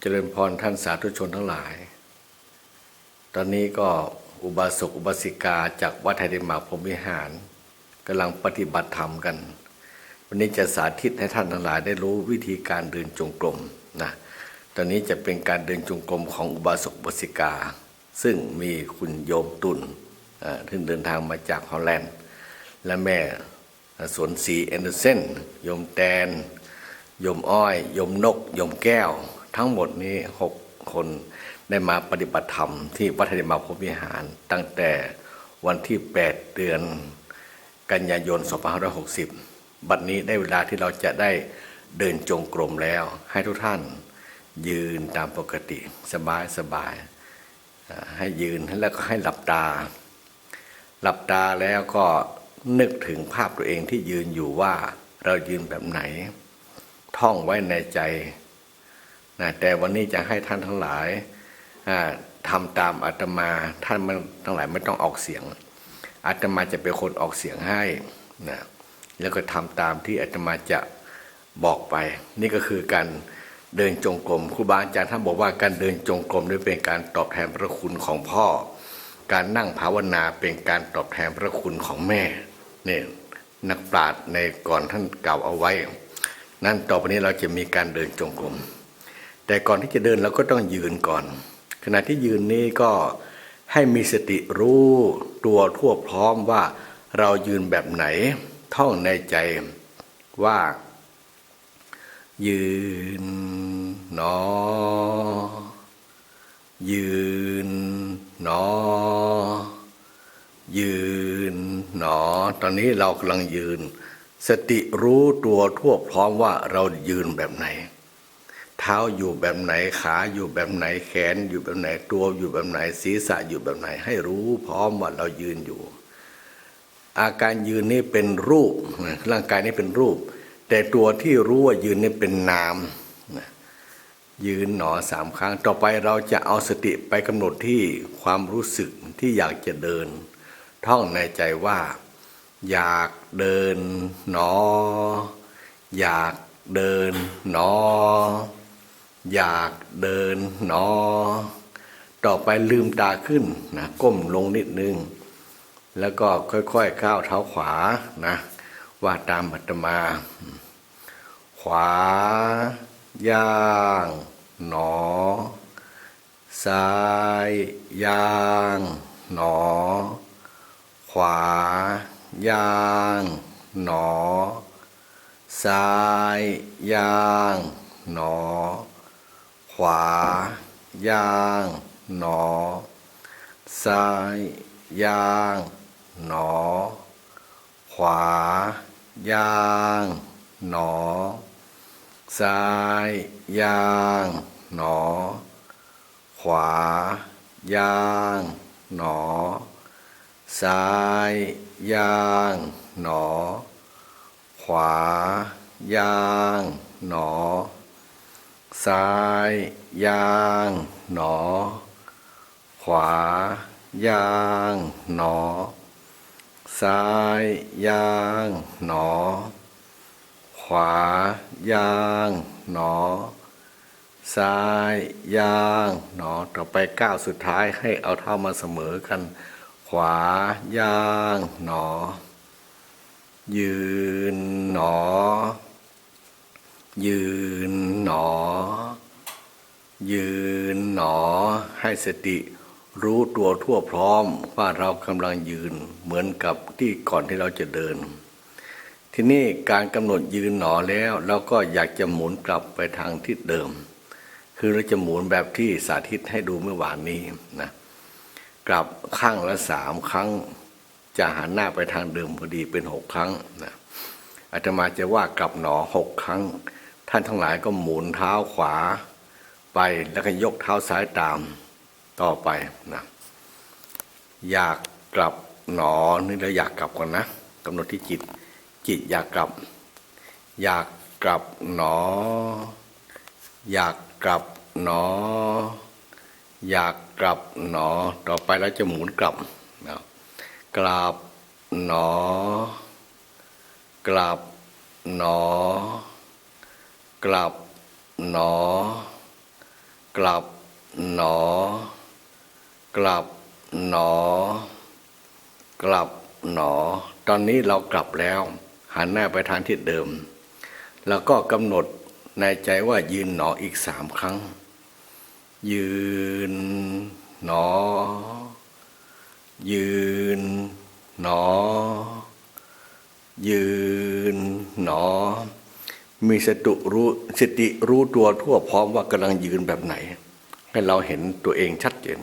เจริญพรท่านสาธุชนทั้งหลาย ตอนนี้ก็อุบาสกอุบาสิกาจากวัดไทยเดนมาร์กพรมวิหารกำลังปฏิบัติธรรมกัน วันนี้จะสาธิตให้ท่านทั้งหลายได้รู้วิธีการเดินจงกรมนะตอนนี้จะเป็นการเดินจงกรมของอุบาสกอุบาสิกา ซึ่งมีคุณโยมตุลอ่าที่เดินทางมาจากฮอลแลนด์ และแม่สวนศรีแอนเดอร์เซนโยมแตนโยมอ้อยโยมนกโยมแก้ว ทั้งหมดนี้หกคนได้มาปฏิบัติธรรมที่วัดไทยมาพบวิหาร ตั้งแต่วันที่ 8 เดือน กันยายน 2560 บัดนี้ได้เวลาที่เราจะได้เดินจงกรมแล้ว ให้ทุกท่านยืนตามปกติสบายสบาย ให้ยืนแล้วก็ให้หลับตา หลับตาแล้วก็นึกถึงภาพตัวเองที่ยืนอยู่ว่าเรายืนแบบไหน ท่องไว้ในใจ นะแต่วันนี้จะให้ท่านทั้งหลายอ่าทำตามอาตมาท่านมันทั้งหลายไม่ต้องออกเสียงอาตมาจะเป็นคนออกเสียงให้นะแล้วก็ทำตามที่อาตมาจะบอกไป นี่ก็คือการเดินจงกรมครูบาอาจารย์ท่านบอกว่าการเดินจงกรมนี่เป็นการตอบแทนพระคุณของพ่อ การนั่งภาวนาเป็นการตอบแทนพระคุณของแม่เนี่ยนักปราชญ์ในก่อนท่านกล่าวเอาไว้ นั่นต่อไปนี้เราจะมีการเดินจงกรม แต่ก่อนที่จะเดินเราก็ต้องยืนก่อน ขณะที่ยืนนี้ก็ให้มีสติรู้ตัวทั่วพร้อมว่าเรายืนแบบไหนท่องในใจว่า ยืนหนอ ยืนหนอ ยืนหนอ ตอนนี้เรากำลังยืน สติรู้ตัวทั่วพร้อมว่าเรายืนแบบไหน เท้าอยู่แบบไหนขาอยู่แบบไหนแขน อยู่แบบไหนตัวอยู่แบบไหนศีรษะอยู่แบบไหน ให้รู้พร้อมว่าเรายืนอยู่ อาการยืนนี่เป็นรูปร่างกายนี่เป็นรูป แต่ตัวที่รู้ว่ายืนนี่เป็นนามยืนหนอสามครั้ง ต่อไปเราจะเอาสติไปกำหนดที่ความรู้สึกที่อยากจะเดิน ท่องในใจว่า อยากเดินหนอ อยากเดินหนอ อยากเดินหนอ ต่อไปลืมตาขึ้นนะก้มลงนิดนึง แล้วก็ค่อยๆก้าวเท้าขวานะว่าตามอัตมา ขวา ย่าง หนอ ซ้าย ย่าง หนอ ขวา ย่าง หนอ ซ้าย ย่าง หนอ วา ย่าง หนอ ซ้าย ย่าง หนอ ขวา ย่าง หนอ ซ้าย ย่าง หนอ ขวา ย่าง หนอ ซ้าย ย่าง หนอ ขวา ย่าง หนอ ซ้าย ยาง หนอ ขวา ยาง หนอ ซ้าย ยาง หนอ ขวา ยาง หนอ ซ้าย ยาง หนอ ต่อไปก้าวสุดท้ายให้เอาเท้ามาเสมอกัน ขวา ยาง หนอ ยืน หนอยืนหนอ ยืนหนอให้สติ รู้ตัวทั่วพร้อมว่าเรากำลังยืนเหมือนกับที่ก่อนที่เราจะเดิน ทีนี้การกำหนดยืนหนอแล้วเราก็อยากจะหมุนกลับไปทางทิศเดิม คือเราจะหมุนแบบที่สาธิตให้ดูเมื่อวานนี้นะกลับข้างละสามครั้ง จะหันหน้าไปทางเดิมพอดีเป็นหกครั้งนะอาตมาจะว่ากลับหนอหกครั้ง ท่านทั้งหลายก็หมุนเท้าขวา ไปแล้วก็ยกเท้าซ้ายตามต่อไปนะอยากกลับหนอนี่เราอยากกลับก่อนนะกำหนดที่จิต จิตอยากกลับ อยากกลับหนอ อยากกลับหนอ อยากกลับหนอ ต่อไปเราจะหมุนกลับนะกลับหนอ กลับหนอ กลับหนอ กลับหนอ กลับหนอ กลับหนอ ตอนนี้เรากลับแล้ว หันหน้าไปทางทิศเดิม แล้วก็กำหนดในใจว่ายืนหนออีกสามครั้ง ยืนหนอ ยืนหนอ ยืนหนอ มีสติรู้สติรู้ตัวทั่วพร้อมว่ากำลังยืนแบบไหน ให้เราเห็นตัวเองชัดเจน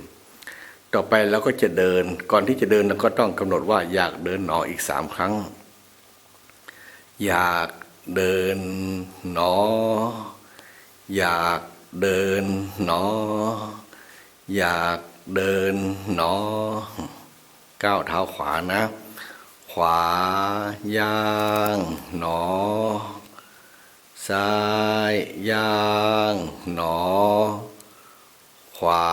ต่อไปเราก็จะเดินก่อนที่จะเดินเราก็ต้องกำหนดว่าอยากเดินหนออีกสามครั้ง อยากเดินหนอ อยากเดินหนอ อยากเดินหนอ ก้าวเท้าขวานะ ขวาย่างหนอ ซ้ายย่างหนอ ขวา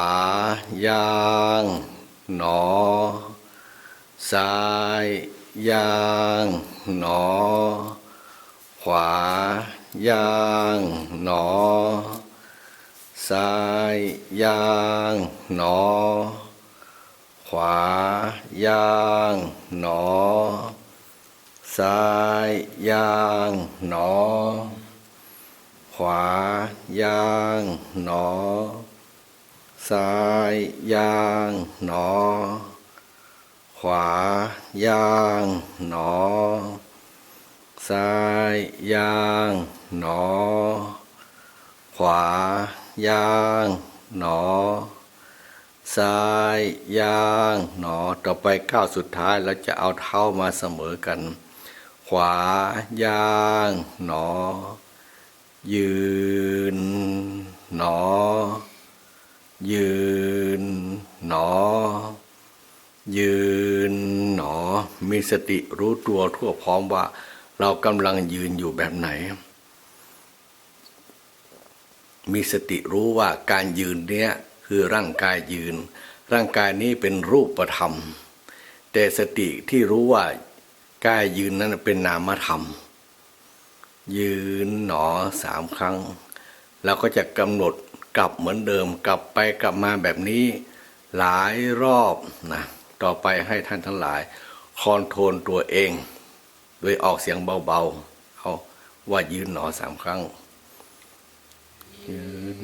ย่างหนอ ซ้ายย่างหนอ ขวาย่างหนอ ซ้ายย่างหนอ ขวาย่างหนอ ซ้ายย่างหนอ ขวา ย่าง หนอ ซ้าย ย่าง หนอ ขวา ย่าง หนอ ซ้าย ย่าง หนอ ขวา ย่าง หนอ ซ้าย ย่าง หนอ ต่อไปก้าวสุดท้ายเราจะเอาเท้ามาเสมอกัน ขวา ย่าง หนอ ยืน หนอ ยืน หนอ ยืน หนอ มีสติรู้ตัวทั่วพร้อมว่า เรากำลังยืนอยู่แบบไหน มีสติรู้ว่าการยืนเนี้ยคือร่างกายยืน ร่างกายนี้เป็นรูปธรรม แต่สติที่รู้ว่ากายยืนนั้นเป็นนามธรรม ยืนหนอสามครั้งแล้วก็จะกำหนดกลับเหมือนเดิมกลับไปกลับมาแบบนี้หลายรอบนะต่อไปให้ท่านทั้งหลายคอนโทรลตัวเอง โดยออกเสียงเบาๆเอาว่ายืนหนอสามครั้งยืน